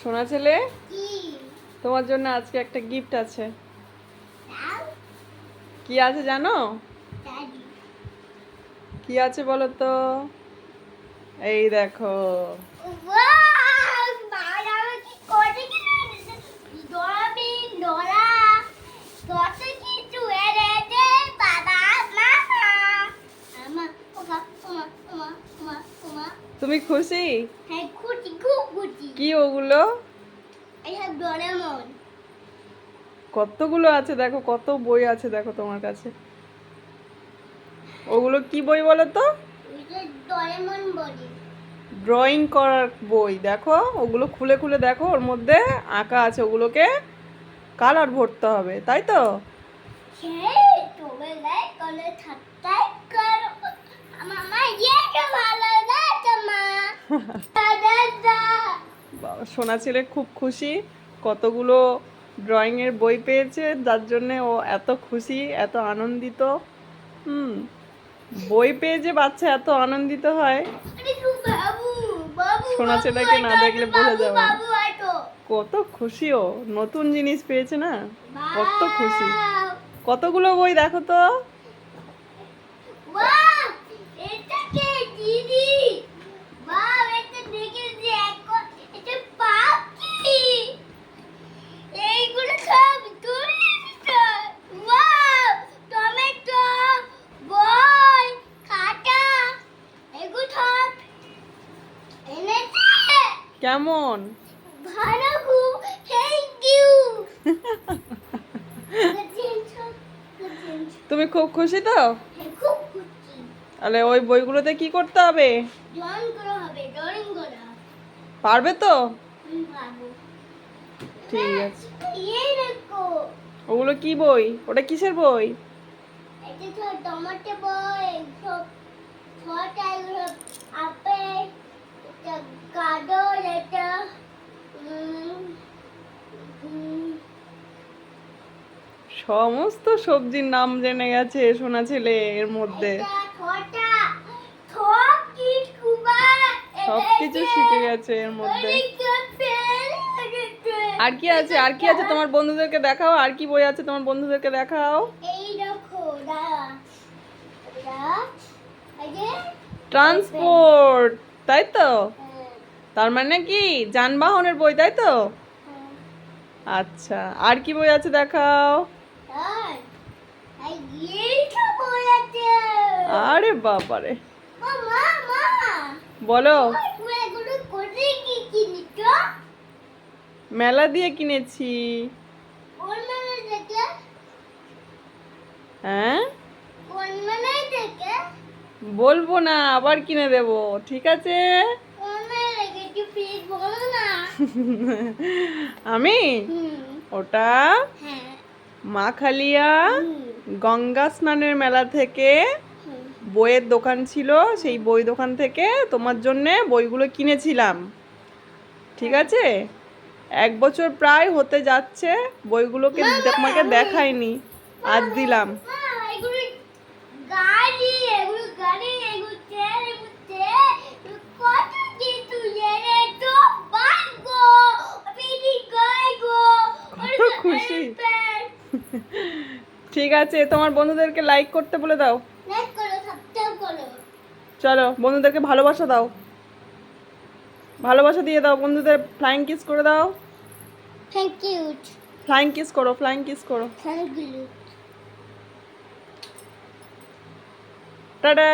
সোনা ছেলে? তোমার জন্য আজকে একটা গিফট আছে। কি আছে জানো? কি আছে বলো তো? এই দেখো। তুমি খুশি? হ্যাঁ কি ওগুলো? ডোরেমন। কতগুলো আছে দেখো কত বই আছে দেখো তোমার কাছে। ওগুলো কি বই বলো তো? ড্রয়িং করার বই দেখো। ওগুলো খুলে খুলে দেখো ওর মধ্যে আঁকা আছে। ওগুলোকে কালার ভরতে হবে তাই তো? ভালো না সোনা ছেলে খুব খুশি, কতগুলো ড্রয়িংয়ের বই পেয়েছে, যার জন্যে ও এত খুশি, এত আনন্দিত। হুম, বই পেয়ে যে বাচ্চা এত আনন্দিত হয়, সোনা ছেলেকে না দেখলে বোঝা যাবে। কত খুশি ও, নতুন জিনিস পেয়েছে না? কত খুশি। কতগুলো বই দেখো তো। কেমন? ভালো খুব থ্যাংক ইউ তুমি খুব খুশি তো? খুব খুশি। তাহলে ওই বইগুলোতে কি করতে হবে? পারবে তো? ঠিক আছে। ইয়ে ওগুলো কি বই? ওটা কিসের বই? বই আপেল এটা সমস্ত সবজির নাম জেনে গেছে সোনা ছেলে এর মধ্যে। সব কিছু শিখে গেছে এর মধ্যে। আর কি আছে? আর কি আছে তোমার বন্ধুদেরকে দেখাও? আর কি বই আছে তোমার বন্ধুদেরকে দেখাও? ট্রান্সপোর্ট তাই তো? হ্যাঁ, তার মানে কি? যানবাহনের বই তাই তো? হ্যাঁ, আচ্ছা আর কি বই আছে দেখাও আর এই এইটা বই আছে আরে বাবারে। বলো। মেলা দিয়ে কিনেছি। হ্যাঁ? বলব না আবার কিনে দেব ঠিক আছে? আমি? ওটা? হ্যাঁ। মাখালিয়া গঙ্গা স্নানের মেলা থেকে বইয়ের দোকান ছিল সেই বই দোকান থেকে তোমার জন্যে বইগুলো কিনেছিলাম। ঠিক আছে? এক বছর প্রায় হতে যাচ্ছে বইগুলোকে তোমাকে দেখাইনি আজ দিলাম। খুশি। ঠিক আছে তোমার বন্ধুদেরকে লাইক করতে বলে দাও। চলো বন্ধুদেরকে ভালোবাসা দাও। ভালোবাসা দিয়ে দাও বন্ধুদের ফ্লাইং কিস করে দাও। থ্যাংক ইউ ফ্লাইং কিস করো ফ্লাইং কিস করো। টাটা!